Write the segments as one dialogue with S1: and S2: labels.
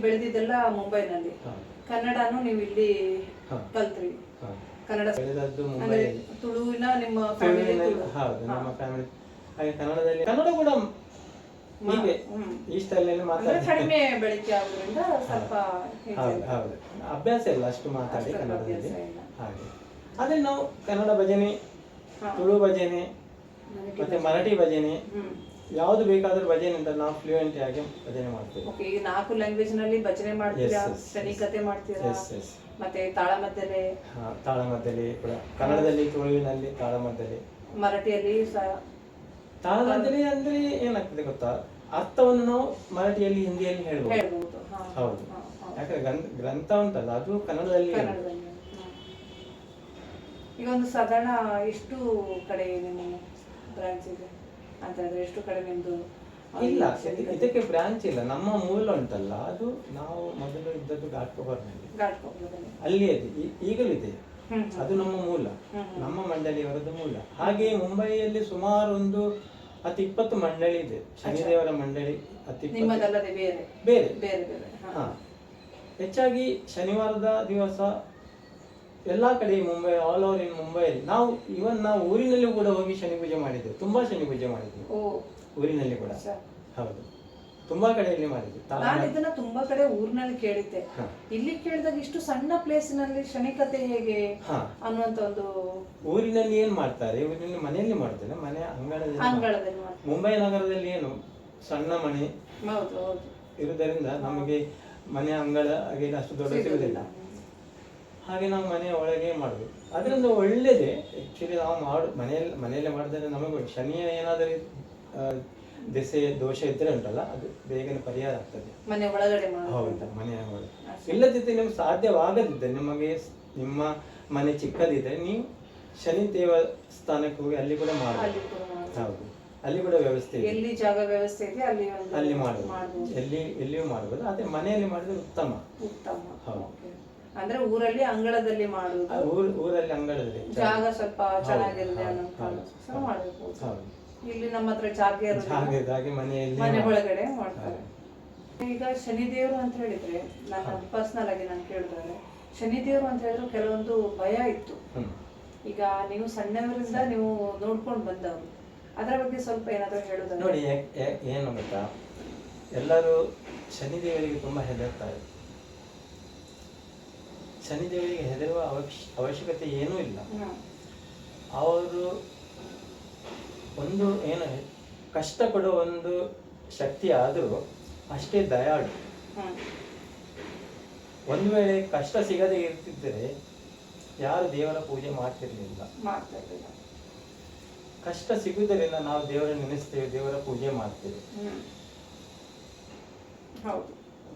S1: ಬೆಳೆದಿದ್ದೆಲ್ಲ ಮುಂಬೈನಲ್ಲಿ. ಕನ್ನಡನು ನೀವು ಇಲ್ಲಿ. ಕಲ್ತ್ರಿ. ಕನ್ನಡ
S2: ಬೆಳೆದದ್ದು
S1: ಅಂದ್ರೆ
S2: ಮುಂಬೈಯಲ್ಲಿ.
S1: ತುಳುವಿನ ನಿಮ್ಮ ಫ್ಯಾಮಿಲಿ
S2: ಹೌದು ನಮ್ಮ ಫ್ಯಾಮಿಲಿ ಹಾಗೆ ಕನ್ನಡದಲ್ಲಿ ಕನ್ನಡ ಕೂಡ ಹೀಗೆ
S1: ಹ್ಮ್.
S2: ಈ ಸ್ಟೈಲಲ್ಲಿ
S1: ಅಂದ್ರೆ
S2: ಮಾತಾಡ್ತಾರೆ
S1: ಕಡಿಮೆ ಬಳಕೆ ಆಗೋದ್ರಿಂದ ಸ್ವಲ್ಪ
S2: ಹೌದು ಹೌದು. ಅಭ್ಯಾಸ ಇಲ್ಲ ಅಷ್ಟು ಮಾತಾಡಿ
S1: ಅಷ್ಟೊಂದು
S2: ಕನ್ನಡದಲ್ಲಿ.
S1: ಅಭ್ಯಾಸ ಇಲ್ಲ.
S2: ಹಾಗೆ. ಆದ್ರೆ ನಾವು ಕನ್ನಡ ಭಜನೆ
S1: ಹಾ.
S2: ತುಳು ಭಜನೆ ಮತ್ತೆ ಮರಾಠಿ ಭಜನೆ
S1: ಹ್ಮ್.
S2: ಯಾವುದು ಬೇಕಾದ್ರೂ ಭಜನೆ ಅಂತ ನಾವು ಫ್ಲೂಯೆಂಟ್ ಆಗಿ ಭಜನೆ ಮಾಡ್ತೀವಿ.
S1: ಓಕೆ ಈಗ ನಾಲ್ಕು ಲ್ಯಾಂಗ್ವೇಜ್ನಲ್ಲಿ ಭಜನೆ ಮಾಡ್ತೀರಾ?
S2: Yes,
S1: ಕತೆ ಮಾಡ್ತೀರಾ?
S2: ಎಸ್ ಎಸ್
S1: ಮತ್ತೆ ತಾಳಮದ್ದಲೆ?
S2: ತಾಳಮದ್ದಲೆ ಕೂಡ. ಕನ್ನಡದಲ್ಲಿ ತುಳುವಿನಲ್ಲಿ ತಾಳಮದ್ದಲೆ.
S1: ಮರಾಠಿಯಲ್ಲಿ ಸಹ.
S2: ತಾಳಮದ್ದಲೆ ಅಂದ್ರೆ ಏನಾಗ್ತದೆ ಗೊತ್ತಾ? ಅರ್ಥವನ್ನು ನಾವು ಮರಾಠಿಯಲ್ಲಿ ಹಿಂದಿಯಲ್ಲಿ ಹೇಳ್ಬೋದು.
S1: ಹೇಳ್ಬೋದು ಹಾ,
S2: ಹೌದು.
S1: ಹಾ, ಹಾ.
S2: ಯಾಕಂದ್ರೆ ಗ್ರಂಥ ಗ್ರಂಥ ಉಂಟಲ್ಲ ಅದು ಕನ್ನಡದಲ್ಲಿ.
S1: ಈಗ ಒಂದು ಸಾಧಾರಣ ಎಷ್ಟು ಕಡೆ ನಿಮ್ಮ ಬ್ರಾಂಚ್ ಇದೆ? ಅಂತ ಹೇಳಿದ್ರೆ ಎಷ್ಟು ಕಡೆ ನಿಮ್ದು
S2: ಇಲ್ಲ ಇದು- ಇದಕ್ಕೆ ಬ್ರಾಂಚ್ ಇಲ್ಲ. ನಮ್ಮ ಮೂಲ ಉಂಟಲ್ಲ ಅದು ನಾವು ಮೊದಲು ಇದ್ದದ್ದು ಘಾಟ್ಕೊಬರ್ನಲ್ಲಿ ಅಲ್ಲಿ ಇದೆ ಈಗಲೂ ಇದೆ ಅದು ನಮ್ಮ ಮೂಲ. ನಮ್ಮ ಮಂಡಳಿಯವರದ್ದು ಮೂಲ. ಹಾಗೆ ಮುಂಬೈಯಲ್ಲಿ ಸುಮಾರು ಒಂದು ಹತ್ತು ಇಪ್ಪತ್ತು ಮಂಡಳಿ ಇದೆ. ಶನಿದೇವರ ಮಂಡಳಿ ಹತ್ತು
S1: ಬೇರೆ.
S2: ಬೇರೆ.
S1: ಬೇರೆ
S2: ಹೆಚ್ಚಾಗಿ ಶನಿವಾರದ ದಿವಸ ಎಲ್ಲಾ ಕಡೆ ಮುಂಬೈ ಆಲ್ ಓವರ್ ಇನ್ ಮುಂಬೈಯಲ್ಲಿ ನಾವು ಇವನ್ ನಾವು ಊರಿನಲ್ಲಿ ಕೂಡ ಹೋಗಿ ಶನಿ ಪೂಜೆ ಮಾಡಿದ್ದೇವೆ ತುಂಬಾ ಶನಿ ಪೂಜೆ ಮಾಡಿದ್ವಿ.
S1: ಓ.
S2: ಊರಿನಲ್ಲಿ ಕೂಡ. ಹೌದು. ತುಂಬಾ ಕಡೆಯಲ್ಲಿ ಮಾಡಿದ್ವಿ.
S1: ನಾನು ಇದನ್ನ ತುಂಬಾ ಕಡೆ ಊರಿನಲ್ಲಿ ಕೇಳಿದ್ದೆ. ಇಲ್ಲಿ ಕೇಳಿದಾಗ ಇಷ್ಟು ಸಣ್ಣ ಪ್ಲೇಸಿನಲ್ಲಿ ಶನಿಕತೆ ಹೇಗೆ ಅನ್ನುವಂತ ಒಂದು
S2: ಊರಿನಲ್ಲಿ ಏನ್ ಮಾಡ್ತಾರೆ? ಊರಿನಲ್ಲಿ ಮನೆಯಲ್ಲಿ ಮಾಡ್ತಾರೆ. ಮನೆ ಅಂಗಳದಲ್ಲಿ. ಮುಂಬೈ ನಗರದಲ್ಲಿ ಏನು? ಸಣ್ಣ ಮನೆ ಇರುವುದರಿಂದ ನಮಗೆ ಮನೆ ಅಂಗಳ ಅಷ್ಟು ದೊಡ್ಡ ಸಿಗುದಿಲ್ಲ. ಹಾಗೆ ನಾವು ಮನೆಯ ಒಳಗೆ ಮಾಡಬೇಕು. ಅದರಿಂದ ಒಳ್ಳೇದೇ ಆ್ಯಕ್ಚುಲಿ ನಾವು ಮಾಡು ಮನೆಯಲ್ಲಿ ಮನೆಯಲ್ಲೇ ಮಾಡಿದ್ರೆ ನಮಗೆ ಶನಿಯ ಏನಾದರೂ ದೆಸೆ ದೋಷ ಇದ್ರೆ ಉಂಟಲ್ಲ ಅದು ಬೇಗನೆ ಪರಿಹಾರ ಆಗ್ತದೆ.
S1: ಮನೆ ಒಳಗಡೆ ಮಾಡೋದು
S2: ಹೌದು ಮನೆಯ ಒಳಗೆ. ಇಲ್ಲದಿದ್ದರೆ ನಿಮ್ಗೆ ಸಾಧ್ಯವಾಗದಿದ್ದರೆ ನಿಮಗೆ ನಿಮ್ಮ ಮನೆ ಚಿಕ್ಕದಿದ್ದರೆ ನೀವು ಶನಿ ದೇವಸ್ಥಾನಕ್ಕೆ ಹೋಗಿ ಅಲ್ಲಿ ಕೂಡ
S1: ಮಾಡಬೇಕು
S2: ಹೌದು. ಅಲ್ಲಿ ಕೂಡ ವ್ಯವಸ್ಥೆ ಇದೆ.
S1: ಎಲ್ಲಿ ಜಾಗ ವ್ಯವಸ್ಥೆ ಇದೆ ಅಲ್ಲಿ
S2: ಅಲ್ಲಿ ಮಾಡಬಹುದು. ಎಲ್ಲಿ ಎಲ್ಲಿಯೂ ಮಾಡಬಹುದು ಅದೇ ಮನೆಯಲ್ಲಿ ಮಾಡಿದ್ರೆ ಉತ್ತಮ.
S1: ಉತ್ತಮ.
S2: ಹೌದು.
S1: ಅಂದ್ರೆ ಊರಲ್ಲಿ ಅಂಗಳದಲ್ಲಿ ಮಾಡುವುದು
S2: ಊರ್ ಊರಲ್ಲಿ ಅಂಗಳದಲ್ಲಿ.
S1: ಜಾಗ ಸ್ವಲ್ಪ ಚೆನ್ನಾಗಿರಲಿ ಅನ್ನೋ ಕಾರಣಕ್ಕೋಸ್ಕರ.
S2: ಹೌದು.
S1: ಇಲ್ಲಿ ನಮ್ಮ ಹತ್ರ ಜಾಗ
S2: ಇದ್ದಾಗೆ ಮನೆಯಲ್ಲಿ
S1: ಮನೆ ಒಳಗಡೆ ಮಾಡ್ತಾರೆ. ಈಗ ಶನಿದೇವರು ಅಂತ ಹೇಳಿದ್ರೆ ನನ್ನ ಪರ್ಸನಲ್ ಆಗಿ ನಾನು ಕೇಳಿದ್ರೆ ಶನಿದೇವರು ಅಂತ ಹೇಳಿದ್ರೆ ಕೆಲವೊಂದು ಭಯ ಇತ್ತು.
S2: ಹ್ಮ್.
S1: ಈಗ ನೀವು ಸಣ್ಣವರಿಂದ ನೀವು ನೋಡ್ಕೊಂಡು ಬಂದವರು. ಅದರ ಬಗ್ಗೆ ಸ್ವಲ್ಪ ಏನಾದರೂ ಹೇಳೋದಾದ್ರೆ
S2: ನೋಡಿ ಏನು ಗೊತ್ತಾ? ಎಲ್ಲರೂ ಶನಿದೇವರಿಗೆ ತುಂಬಾ ಹೆದರ್ತಾರೆ ಶನಿದೇವರಿಗೆ ಹೆದರುವ ಅವಶ್ಯ ಅವಶ್ಯಕತೆ ಏನೂ ಇಲ್ಲ. ಅವರು ಒಂದು ಏನು ಕಷ್ಟ ಕೊಡುವ ಒಂದು ಶಕ್ತಿ ಆದರೂ ಅಷ್ಟೇ ದಯಾಳು. ಒಂದು ವೇಳೆ ಕಷ್ಟ ಸಿಗದೆ ಇರ್ತಿದ್ದರೆ ಯಾರು ದೇವರ ಪೂಜೆ ಮಾಡ್ತಿರ್ಲಿಲ್ಲ.
S1: ಮಾಡ್ತಾ
S2: ಕಷ್ಟ ಸಿಗುವುದರಿಂದ ನಾವು ದೇವರ ನೆನೆಸ್ತೇವೆ ದೇವರ ಪೂಜೆ ಮಾಡ್ತೇವೆ.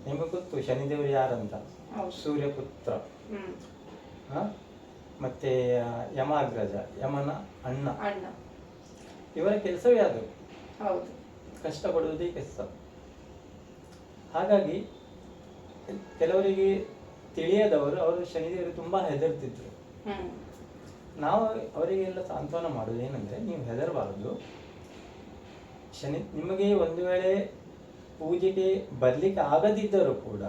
S2: ನಿಮಗೆ ಗೊತ್ತು ಶನಿದೇವರು ಯಾರಂತ? ಸೂರ್ಯಪುತ್ರ? ಮತ್ತೆ ಯಮಾಗ್ರಜ ಯಮನ ಅಣ್ಣ.
S1: ಅಣ್ಣ.
S2: ಇವರ ಕೆಲಸವೇ ಅದು.
S1: ಹೌದು.
S2: ಕಷ್ಟ ಪಡುವುದೇ ಕೆಲಸ. ಹಾಗಾಗಿ ಕೆಲವರಿಗೆ ತಿಳಿಯದವರು ಅವರು ಶನಿದೇವರು ತುಂಬಾ ಹೆದರ್ತಿದ್ರು. ನಾವು ಅವರಿಗೆಲ್ಲ ಸಾಂತ್ವನ ಮಾಡೋದು ಏನಂದ್ರೆ ನೀವು ಹೆದರಬಾರದು. ಶನಿ ನಿಮಗೆ ಒಂದು ವೇಳೆ ಪೂಜೆಗೆ ಬರ್ಲಿಕ್ಕೆ ಆಗದಿದ್ದರೂ ಕೂಡ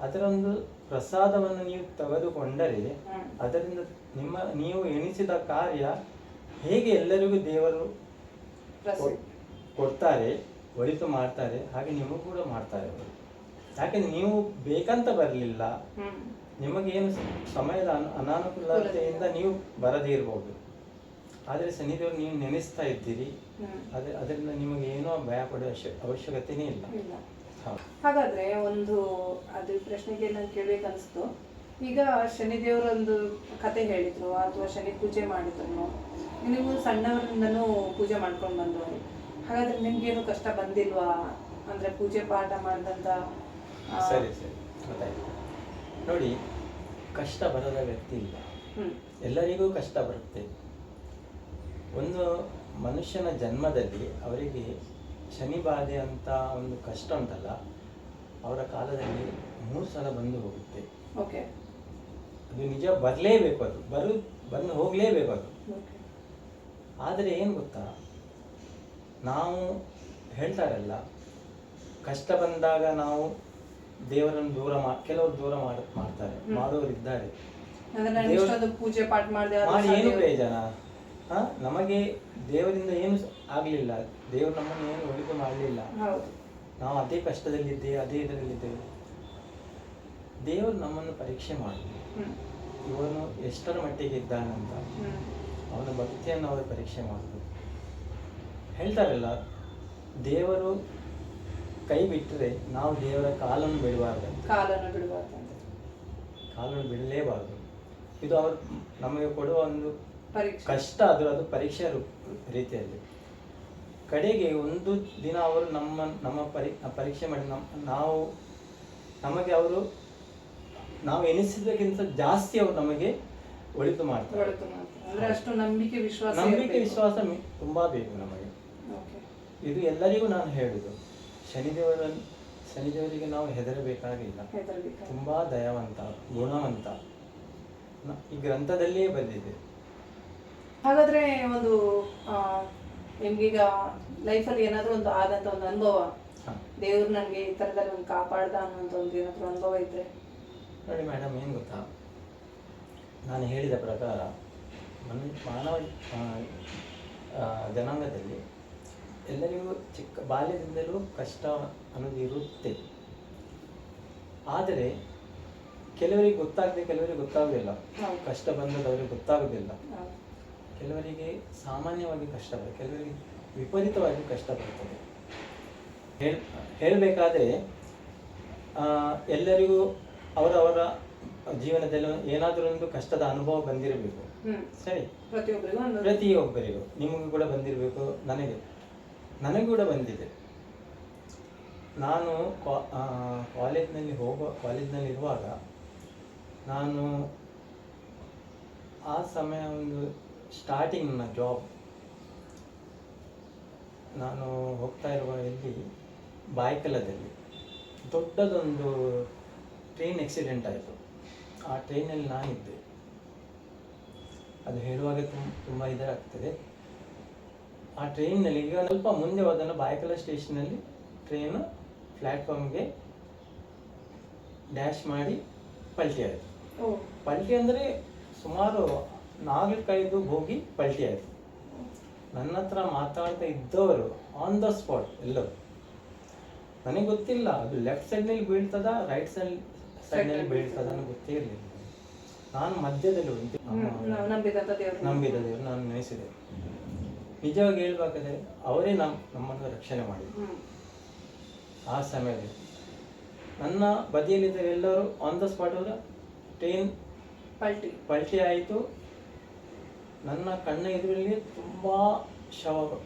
S2: ಅದರೊಂದು ಪ್ರಸಾದವನ್ನು ನೀವು ತೆಗೆದುಕೊಂಡರೆ ಅದರಿಂದ ನಿಮ್ಮ ನೀವು ಎಣಿಸಿದ ಕಾರ್ಯ ಹೇಗೆ ಎಲ್ಲರಿಗೂ ದೇವರು ಕೊಡ್ತಾರೆ ಒಳಿತು ಮಾಡ್ತಾರೆ ಹಾಗೆ ನಿಮಗೂ ಕೂಡ ಮಾಡ್ತಾರೆ ಅವರು. ಯಾಕಂದ್ರೆ ನೀವು ಬೇಕಂತ ಬರಲಿಲ್ಲ ನಿಮಗೇನು ಸಮಯದ ಅನ- ಅನಾನುಕೂಲತೆಯಿಂದ ನೀವು ಬರದೇ ಇರಬಹುದು ಆದರೆ ಶನಿದೇವರು ನೀವು ನೆನೆಸ್ತಾ ಇದ್ದೀರಿ ಅದೇ ಅದರಿಂದ ನಿಮಗೆ ಏನೋ ಭಯ ಪಡುವ ಅವಶ್ಯ- ಅವಶ್ಯಕತೆನೇ ಇಲ್ಲ.
S1: ಹಾಗಾದ್ರೆ ಒಂದು ಅದು ಪ್ರಶ್ನೆಗೆ ನಾನು ಕೇಳ್ಬೇಕನ್ಸ್ತು. ಈಗ ಶನಿದೇವರ ಒಂದು ಕತೆ ಹೇಳಿದ್ರು ಅಥವಾ ಶನಿ ಪೂಜೆ ಮಾಡಿದ್ರು. ನೀವು ಸಣ್ಣವರಿಂದನೂ ಪೂಜೆ ಮಾಡ್ಕೊಂಡು ಬಂದವರು. ಹಾಗಾದ್ರೆ ನಿಮ್ಗೇನು ಕಷ್ಟ ಬಂದಿಲ್ವಾ? ಅಂದ್ರೆ ಪೂಜೆ ಪಾಠ ಮಾಡಿದಂತ
S2: ಸರಿ ಸರಿ ಗೊತ್ತಾಯ್ತು. ನೋಡಿ ಕಷ್ಟ ಬರದ ವ್ಯಕ್ತಿ ಇಲ್ಲ. ಎಲ್ಲರಿಗೂ ಕಷ್ಟ ಬರುತ್ತೆ. ಒಂದು ಮನುಷ್ಯನ ಜನ್ಮದಲ್ಲಿ ಅವರಿಗೆ ಶನಿ ಬಾಧೆ ಅಂತ ಒಂದು ಕಷ್ಟ ಉಂಟಲ್ಲ ಅವರ ಕಾಲದಲ್ಲಿ ಮೂರು ಸಲ ಬಂದು ಹೋಗುತ್ತೆ.
S1: ಓಕೆ
S2: ಅದು ನಿಜ ಬರಲೇಬೇಕು ಅದು ಬರು ಬಂದು ಹೋಗಲೇಬೇಕು ಅದು. ಆದರೆ ಏನು ಗೊತ್ತಾ? ನಾವು ಹೇಳ್ತಾರಲ್ಲ ಕಷ್ಟ ಬಂದಾಗ ನಾವು ದೇವರನ್ನು ದೂರ ಮಾ ಕೆಲವರು ದೂರ ಮಾಡ ಮಾಡ್ತಾರೆ
S1: ಮಾಡೋರಿದ್ದಾರೆ ಪೂಜೆ ಪಾಠ ಮಾಡಿದೆ
S2: ಮಾಡಿ ಏನು ಪ್ರಯೋಜನ? ಹಾ? ನಮಗೆ ದೇವರಿಂದ ಏನು ಆಗ್ಲಿಲ್ಲ. ದೇವರು ನಮ್ಮನ್ನು ಏನು ಒಳಿತು ಮಾಡಲಿಲ್ಲ.
S1: ಹೌದು.
S2: ನಾವು ಅದೇ ಕಷ್ಟದಲ್ಲಿದ್ದೇವೆ ಅದೇ ಇದರಲ್ಲಿದ್ದೇವೆ ದೇವರು ನಮ್ಮನ್ನು ಪರೀಕ್ಷೆ ಮಾಡಿ ಇವನು ಎಷ್ಟರ ಮಟ್ಟಿಗೆ ಇದ್ದಾನಂತ. ಅವನ ಭಕ್ತಿಯನ್ನು ಅವರು ಪರೀಕ್ಷೆ ಮಾಡಿದ್ರು. ಹೇಳ್ತಾರಲ್ಲ ದೇವರು ಕೈ ಬಿಟ್ಟರೆ ನಾವು ದೇವರ ಕಾಲನ್ನು ಬಿಡಬಾರ್ದು
S1: ಕಾಲನ್ನು ಬಿಡಬಾರ್ದು
S2: ಕಾಲನ್ನು ಬಿಡಲೇಬಾರ್ದು. ಇದು ಅವರು ನಮಗೆ ಕೊಡುವ ಒಂದು ಕಷ್ಟ ಆದರೂ ಅದು ಪರೀಕ್ಷೆ ರೀತಿಯಲ್ಲಿ. ಕಡೆಗೆ ಒಂದು ದಿನ ಅವರು ನಮ್ಮ ನಮ್ಮ ಪರಿ ಪರೀಕ್ಷೆ ಮಾಡಿ ನಮ್ಮ ನಾವು ನಮಗೆ ಅವರು ನಾವು ಎನಿಸಿದಕ್ಕಿಂತ ಜಾಸ್ತಿ ಅವರು ನಮಗೆ ಒಳಿತು ಮಾಡ್ತಾರೆ.
S1: ಅಂದ್ರೆ ಅಷ್ಟು ನಂಬಿಕೆ ವಿಶ್ವಾಸ
S2: ನಂಬಿಕೆ. ವಿಶ್ವಾಸ ತುಂಬಾ ಬೇಕು ನಮಗೆ. ಇದು ಎಲ್ಲರಿಗೂ ನಾನು ಹೇಳುದು ಶನಿದೇವರ ಶನಿದೇವರಿಗೆ ನಾವು ಹೆದರಬೇಕಾಗಿಲ್ಲ
S1: ಹೆದರ್ಬೇಕಾ?
S2: ತುಂಬಾ ದಯವಂತ ಗುಣವಂತ ಈ ಗ್ರಂಥದಲ್ಲಿಯೇ ಬಂದಿದೆ
S1: ಹಾಗಾದ್ರೆ ಒಂದು ನಿಮ್ಗೀಗ ಲೈಫಲ್ಲಿ ಏನಾದರೂ ಒಂದು ಆದಂತ ಒಂದು ಅನುಭವ. ದೇವ್ರು ನನಗೆ ಈ ತರದಲ್ಲಿ ಒಂದು ಕಾಪಾಡ್ದ ಅನ್ನೋಂಥ ಒಂದು ಏನಾದರೂ ಅನುಭವ ಇದ್ರೆ?
S2: ನೋಡಿ ಮೇಡಮ್ ಏನು ಗೊತ್ತಾ? ನಾನು ಹೇಳಿದ ಪ್ರಕಾರ ಮನ್ ಮಾನವ ಜನಾಂಗದಲ್ಲಿ ಎಲ್ಲರಿಗೂ ಚಿಕ್ಕ ಬಾಲ್ಯದಿಂದಲೂ ಕಷ್ಟ ಅನ್ನೋದು ಇರುತ್ತೆ. ಆದರೆ ಕೆಲವರಿಗೆ ಗೊತ್ತಾಗದೆ ಕೆಲವರಿಗೆ ಗೊತ್ತಾಗೋದಿಲ್ಲ.
S1: ಕಷ್ಟ
S2: ಕಷ್ಟ ಅವರಿಗೆ ಗೊತ್ತಾಗೋದಿಲ್ಲ. ಕೆಲವರಿಗೆ ಸಾಮಾನ್ಯವಾಗಿ ಕಷ್ಟ ಬರುತ್ತೆ ಕೆಲವರಿಗೆ ವಿಪರೀತವಾಗಿ ಕಷ್ಟ ಬರ್ತದೆ. ಹೇಳ್ ಹೇಳಬೇಕಾದ್ರೆ ಎಲ್ಲರಿಗೂ ಅವರವರ ಜೀವನದಲ್ಲಿ ಏನಾದರೂ ಒಂದು ಕಷ್ಟದ ಅನುಭವ ಬಂದಿರಬೇಕು. ಸರಿ?
S1: ಪ್ರತಿಯೊಬ್ಬರಿಗೂ
S2: ಪ್ರತಿಯೊಬ್ಬರಿಗೂ. ನಿಮಗೂ ಕೂಡ ಬಂದಿರಬೇಕು ನನಗೆ. ನನಗೆ ಕೂಡ ಬಂದಿದೆ. ನಾನು ಕಾಲೇಜ್ನಲ್ಲಿ ಹೋಗೋ ಕಾಲೇಜ್ನಲ್ಲಿ ಇರುವಾಗ ನಾನು ಆ ಸಮಯ ಒಂದು ಸ್ಟಾರ್ಟಿಂಗ್ ನನ್ನ ಜಾಬ್ ನಾನು ಹೋಗ್ತಾ ಇರುವ ಇಲ್ಲಿ ಬಾಯ್ಕಲದಲ್ಲಿ ದೊಡ್ಡದೊಂದು ಟ್ರೈನ್ ಆಕ್ಸಿಡೆಂಟ್ ಆಯಿತು. ಆ ಟ್ರೈನಲ್ಲಿ ನಾನಿದ್ದೆ. ಅದು ಹೇಳುವಾಗ ತುಂಬ ತುಂಬ ಇದರಾಗ್ತದೆ ಆ ಟ್ರೈನಲ್ಲಿ ಈಗ ಸ್ವಲ್ಪ ಮುಂದೆ ಹೋದನ್ನು ಬಾಯ್ಕಲ ಸ್ಟೇಷನಲ್ಲಿ ಟ್ರೈನು ಪ್ಲ್ಯಾಟ್ಫಾರ್ಮ್ಗೆ ಡ್ಯಾಶ್ ಮಾಡಿ ಪಲ್ಟಿ ಆಯಿತು. ಪಲ್ಟಿ ಅಂದರೆ ಸುಮಾರು ನಾಲ್ಕೈದು ಹೋಗಿ ಪಲ್ಟಿ ಆಯಿತು. ನನ್ನ ಹತ್ರ ಮಾತಾಡ್ತಾ ಇದ್ದವರು ಆನ್ ದ ಸ್ಪಾಟ್ ಎಲ್ಲರೂ. ನನಗೆ ಗೊತ್ತಿಲ್ಲ ಅದು ಲೆಫ್ಟ್ ಸೈಡ್ನಲ್ಲಿ ಬೀಳ್ತದ ರೈಟ್ ಸೈಡ್ ಸೈಡ್ನಲ್ಲಿ ಬೀಳ್ತದ ನನಗೆ ಗೊತ್ತೇ ಇರಲಿಲ್ಲ ನಾನು ಮಧ್ಯದಲ್ಲಿ
S1: ಹೋಗಿದ್ದೆ
S2: ನಂಬಿದ ದೇವರು. ನಾನು ನೆನೆಸಿದೆ. ನಿಜವಾಗಿ ಹೇಳ್ಬೇಕಾದ್ರೆ ಅವರೇ ನಮ್ ನಮ್ಮನ್ನು ರಕ್ಷಣೆ ಮಾಡಿದ್ರು. ಆ ಸಮಯದಲ್ಲಿ. ನನ್ನ ಬದಿಯಲ್ಲಿದ್ದ ಎಲ್ಲರೂ ಆನ್ ದ ಸ್ಪಾಟ್ ಅವರ ಟ್ರೈನ್
S1: ಪಲ್ಟಿ.
S2: ಪಲ್ಟಿ ಆಯಿತು. ನನ್ನ ಕಣ್ಣ ಎದುರಲ್ಲಿ ತುಂಬ ಶವಗಳು.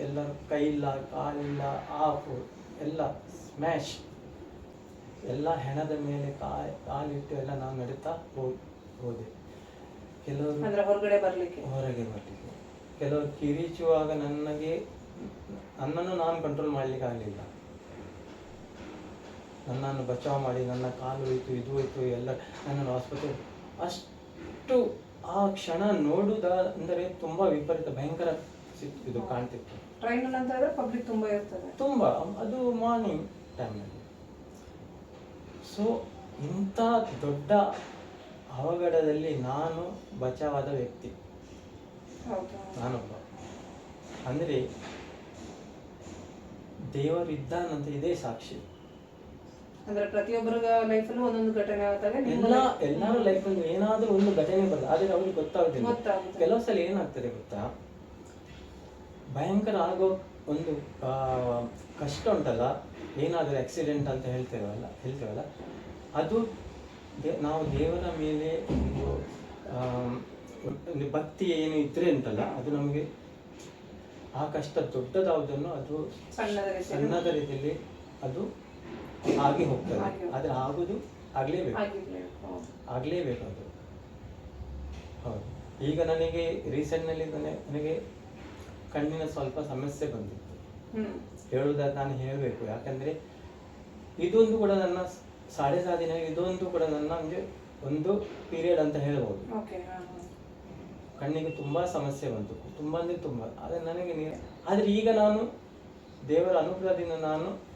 S2: ಎಲ್ಲರೂ ಕೈಯಿಲ್ಲ ಕಾಲಿಲ್ಲ ಆಫು ಎಲ್ಲ ಸ್ಮ್ಯಾಶ್ ಎಲ್ಲ ಹೆಣದ ಮೇಲೆ ಕಾಯ್ ಕಾಲಿಟ್ಟು ಎಲ್ಲ ನಾನು ನಡೀತಾ ಹೋಗಿ ಹೋದೆ. ಕೆಲವರು
S1: ಅಂದ್ರೆ ಹೊರಗಡೆ ಬರಲಿಕ್ಕೆ?
S2: ಹೊರಗೆ ಬರಲಿಕ್ಕೆ. ಕೆಲವರು ಕಿರಿಚುವಾಗ ನನಗೆ ನನ್ನನ್ನು ನಾನು ಕಂಟ್ರೋಲ್ ಮಾಡಲಿಕ್ಕೆ ಆಗಲಿಲ್ಲ. ನನ್ನನ್ನು ಬಚಾವ್ ಮಾಡಿ ನನ್ನ ಕಾಲು ಹೋಯಿತು ಇದು ಹೋಯಿತು ಎಲ್ಲ ನನ್ನನ್ನು ಆಸ್ಪತ್ರೆ ಅಷ್ಟು ಆ ಕ್ಷಣ ನೋಡುದ ಅಂದರೆ ತುಂಬಾ ವಿಪರೀತ ಭಯಂಕರ ಇದು ಕಾಣ್ತಿತ್ತು.
S1: ಟ್ರೈನ್ ಅಂತ ಹೇಳಿದ್ರೆ ಪಬ್ಲಿಕ್ ತುಂಬಾ ಇರ್ತದೆ.
S2: ತುಂಬಾ ಅದು ಮಾರ್ನಿಂಗ್ ಟೈಮ್ನಲ್ಲಿ ಸೊ ಇಂಥ ದೊಡ್ಡ ಅವಘಡದಲ್ಲಿ ನಾನು ಬಚಾವಾದ ವ್ಯಕ್ತಿ.
S1: ಹೌದು?
S2: ನಾನೊಬ್ಬ. ಅಂದರೆ ದೇವರಿದ್ದಾನಂತ ಇದೇ ಸಾಕ್ಷಿ.
S1: ಅಂದ್ರೆ ಪ್ರತಿಯೊಬ್ಬರ ಲೈಫಲ್ಲೂ ಒಂದೊಂದು ಘಟನೆ ಆದಾಗ
S2: ಎಲ್ಲ ಎಲ್ಲರ ಲೈಫಲ್ಲಿ ಏನಾದರೂ ಒಂದು ಘಟನೆ ಬರುತ್ತೆ ಆದರೆ ಅವ್ರಿಗೆ ಗೊತ್ತಾಗುದಿಲ್ಲ
S1: ಗೊತ್ತಾಗುತ್ತೆ.
S2: ಕೆಲವು ಸಲ ಏನಾಗ್ತದೆ ಗೊತ್ತಾ? ಭಯಂಕರ ಆಗೋ ಒಂದು ಆ, ಕಷ್ಟ ಉಂಟಲ್ಲ? ಏನಾದರೂ ಆಕ್ಸಿಡೆಂಟ್ ಅಂತ ಹೇಳ್ತೇವಲ್ಲ ಹೇಳ್ತೇವಲ್ಲ? ಅದು ದೇ- ನಾವು ದೇವರ ಮೇಲೆ ಒಂದು ಆಮ್, ಒಂದು ಭಕ್ತಿ ಏನು ಇದ್ರೆ ಉಂಟಲ್ಲ ಅದು ನಮಗೆ ಆ ಕಷ್ಟ ದೊಡ್ಡದಾವುದನ್ನು ಅದು
S1: ಸಣ್ಣದ ರೀತಿಯಲ್ಲಿ.
S2: ಸಣ್ಣದ ರೀತಿಯಲ್ಲಿ ಅದು ಆಗಿ ಹೋಗ್ತದೆ. ಆದ್ರೆ. ಆಗುದು ಆಗಲೇಬೇಕು. ಆಗಲೇಬೇಕು ಅದು. ಹೌದು. ಈಗ ನನಗೆ ರೀಸೆಂಟ್ನಲ್ಲಿ ನಲ್ಲಿ ನನಗೆ ಕಣ್ಣಿನ ಸ್ವಲ್ಪ ಸಮಸ್ಯೆ ಬಂದಿತ್ತು. ಹೇಳುವುದಾದ್ರೆ ನಾನು ಹೇಳಬೇಕು. ಯಾಕಂದ್ರೆ ಇದೊಂದು ಕೂಡ ನನ್ನ ಸಾಡೆ ಸಾಧಿನ ಇದೊಂದು ಕೂಡ ನನ್ನ ಅಂದರೆ ಒಂದು ಪೀರಿಯಡ್ ಅಂತ ಹೇಳ್ಬೋದು. ಕಣ್ಣಿಗೆ ತುಂಬಾ ಸಮಸ್ಯೆ ಬಂತು. ತುಂಬಾ ಅಂದರೆ ತುಂಬ. ಆದರೆ ನನಗೆ ಆದ್ರೆ ಈಗ ನಾನು ದೇವರ ಅನುಗ್ರಹದಿಂದ ನಾನು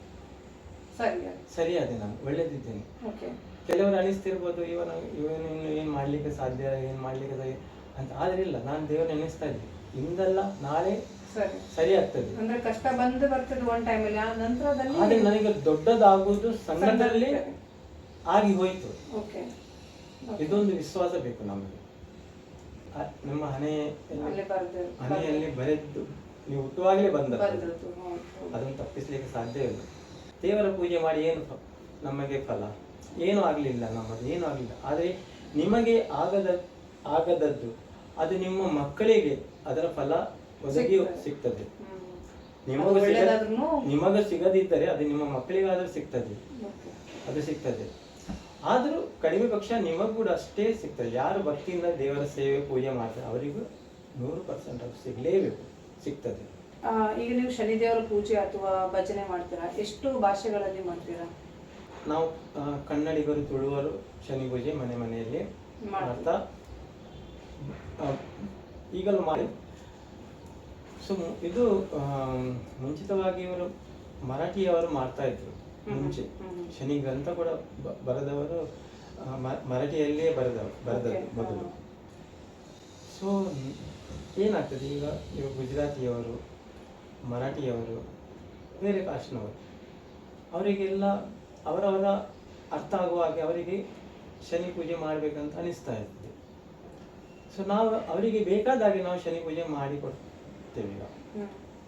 S2: ಸರಿಯಾದೆ ನಾನು ಒಳ್ಳೇದಿದ್ದೇನೆ.
S1: ಓಕೆ.
S2: ಕೆಲವರು ಅನಿಸ್ತಿರ್ಬೋದು ಇವನು ಇವನು ಏನು ಮಾಡ್ಲಿಕ್ಕೆ ಸಾಧ್ಯ ಏನು ಮಾಡ್ಲಿಕ್ಕೆ ಸಾಧ್ಯ ಅಂತ. ಆದ್ರೆ ಇಲ್ಲ ನಾನು ದೇವರನ್ನ ನೆನೆಸ್ತಾ ಇದ್ದೆ. ಇಂದಲ್ಲ ನಾಳೆ
S1: ಸರಿ.
S2: ಸರಿ ಆಗ್ತದೆ
S1: ಅಂದ್ರೆ ಕಷ್ಟ ಬಂದು ಬರ್ತದೆ ಒನ್ ಟೈಮಲ್ಲಿ ಆ ನಂತರದಲ್ಲಿ
S2: ಆದ್ರೆ ನನಗೆ ದೊಡ್ಡದಾಗುವುದು ಸಣ್ಣದಲ್ಲಿ ಆಗಿ ಹೋಯ್ತು.
S1: ಓಕೆ.
S2: ಇದೊಂದು ವಿಶ್ವಾಸ ಬೇಕು ನಮಗೆ. ನಮ್ಮ ಹಣೆ
S1: ಬರ್ದು
S2: ಹಣೆಯಲ್ಲಿ ಬರೆದ್ದು ನೀವು ಹುಟ್ಟುವಾಗಲೇ
S1: ಬಂದ.
S2: ಅದನ್ನು ತಪ್ಪಿಸ್ಲಿಕ್ಕೆ ಸಾಧ್ಯ ಇಲ್ಲ. ದೇವರ ಪೂಜೆ ಮಾಡಿ ಏನು ನಮಗೆ ಫಲ. ಏನೂ ಆಗಲಿಲ್ಲ ನಮ್ಮದು ಏನೂ ಆಗಲಿಲ್ಲ. ಆದರೆ ನಿಮಗೆ ಆಗದ ಆಗದದ್ದು ಅದು ನಿಮ್ಮ ಮಕ್ಕಳಿಗೆ ಅದರ ಫಲ ಒದಗಿ
S1: ಸಿಗ್ತದೆ.
S2: ನಿಮಗೂ ಸಿಗ ನಿಮಗೆ ಸಿಗದಿದ್ದರೆ ಅದು ನಿಮ್ಮ ಮಕ್ಕಳಿಗಾದರೂ ಸಿಗ್ತದೆ. ಅದು ಸಿಗ್ತದೆ. ಆದರೂ ಕಡಿಮೆ ಪಕ್ಷ ನಿಮಗೂ ಕೂಡ ಅಷ್ಟೇ ಸಿಗ್ತದೆ. ಯಾರು ಭಕ್ತಿಯಿಂದ ದೇವರ ಸೇವೆ ಪೂಜೆ ಮಾಡ್ತಾರೆ ಅವರಿಗೂ ನೂರು ಪರ್ಸೆಂಟ್ ಅದು ಸಿಗಲೇಬೇಕು. ಸಿಗ್ತದೆ.
S1: ಈಗ ನೀವು ಶನಿದೇವರ ಪೂಜೆ ಅಥವಾ ಭಜನೆ ಮಾಡ್ತೀರಾ? ಎಷ್ಟು ಭಾಷೆಗಳಲ್ಲಿ ಮಾಡ್ತೀರಾ?
S2: ನಾವು ಕನ್ನಡಿಗರು ತುಳುವರು ಶನಿ ಪೂಜೆ ಮನೆ ಮನೆಯಲ್ಲಿ ಮಾಡ್ತಾ ಈಗಲೂ ಮಾಡಿ. ಸೊ ಇದು ಮುಂಚಿತವಾಗಿ ಇವರು ಮರಾಠಿಯವರು ಮಾಡ್ತಾ ಇದ್ರು. ಮುಂಚೆ. ಶನಿ ಗ್ರಂಥ ಕೂಡ ಬರೆದವರು ಮರಾಠಿಯಲ್ಲಿಯೇ ಬರೆದವರು ಬರೆದದ್ದು
S1: Okay.
S2: ಮೊದಲು ಸೊ ಏನಾಗ್ತದೆ ಈಗ ಇವರು ಗುಜರಾತಿಯವರು ಮರಾಠಿಯವರು ಬೇರೆ ಕಾಸ್ಟ್ನವರು ಅವರಿಗೆಲ್ಲ ಅವರವರ ಅರ್ಥ ಆಗುವ ಹಾಗೆ ಅವರಿಗೆ ಶನಿ ಪೂಜೆ ಮಾಡಬೇಕಂತ ಅನಿಸ್ತಾ ಇರ್ತದೆ ಸೊ ನಾವು ಅವರಿಗೆ ಬೇಕಾದ ಹಾಗೆ ನಾವು ಶನಿ ಪೂಜೆ ಮಾಡಿ ಕೊಡ್ತೇವೆ ಈಗ.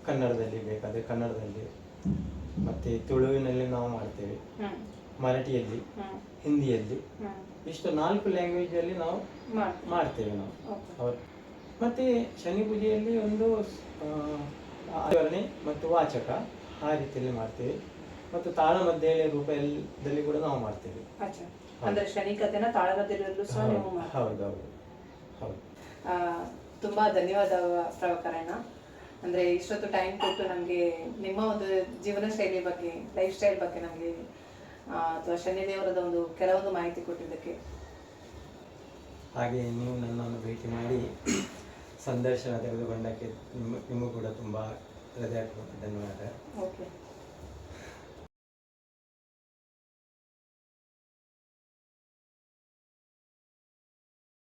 S2: ಕನ್ನಡದಲ್ಲಿ ಬೇಕಾದರೆ ಕನ್ನಡದಲ್ಲಿ ಮತ್ತೆ ತುಳುವಿನಲ್ಲಿ ನಾವು ಮಾಡ್ತೇವೆ. ಮರಾಠಿಯಲ್ಲಿ. ಹಿಂದಿಯಲ್ಲಿ. ಇಷ್ಟು ನಾಲ್ಕು ಲ್ಯಾಂಗ್ವೇಜಲ್ಲಿ ನಾವು? ಮಾಡ್ತೇವೆ ನಾವು ಅವರು ಮತ್ತು ಶನಿ ಪೂಜೆಯಲ್ಲಿ ಒಂದು ಆಚರಣೆ ಮತ್ತು ವಾಚಕ ಆ ರೀತಿಯಲ್ಲಿ ಮಾಡ್ತೇವೆ. ಮತ್ತು ತಾಳಮದ್ದಳೆ ರೂಪದಲ್ಲಿ ಕೂಡ ನಾವು ಮಾಡ್ತೇವೆ.
S1: ಅಂದ್ರೆ ಶನಿ ಕಥೆನ ತಾಳಗದ್ದೆಯಲ್ಲೂ ಸಹ ನೀವು
S2: ಹೌದು ಹೌದು. ಹೌದು.
S1: ತುಂಬಾ ಧನ್ಯವಾದ ಪ್ರವಕರಣ ಅಂದ್ರೆ ಇಷ್ಟೊತ್ತು ಟೈಮ್ ಕೊಟ್ಟು ನಮಗೆ ನಿಮ್ಮ ಒಂದು ಜೀವನ ಶೈಲಿ ಬಗ್ಗೆ ಲೈಫ್ ಸ್ಟೈಲ್ ಬಗ್ಗೆ ನಮಗೆ ಅಥವಾ ಶನಿದೇವರದ ಒಂದು ಕೆಲವೊಂದು ಮಾಹಿತಿ ಕೊಟ್ಟಿದ್ದಕ್ಕೆ.
S2: ಹಾಗೆ ನೀವು ನನ್ನನ್ನು ಭೇಟಿ ಮಾಡಿ ಸಂದರ್ಶನ ತೆಗೆದುಕೊಂಡಕ್ಕೆ ನಿಮ್ಮ ನಿಮಗೂ ಕೂಡ ತುಂಬ ಹೃದಯಪೂರ್ವಕ ಧನ್ಯವಾದ.
S1: ಓಕೆ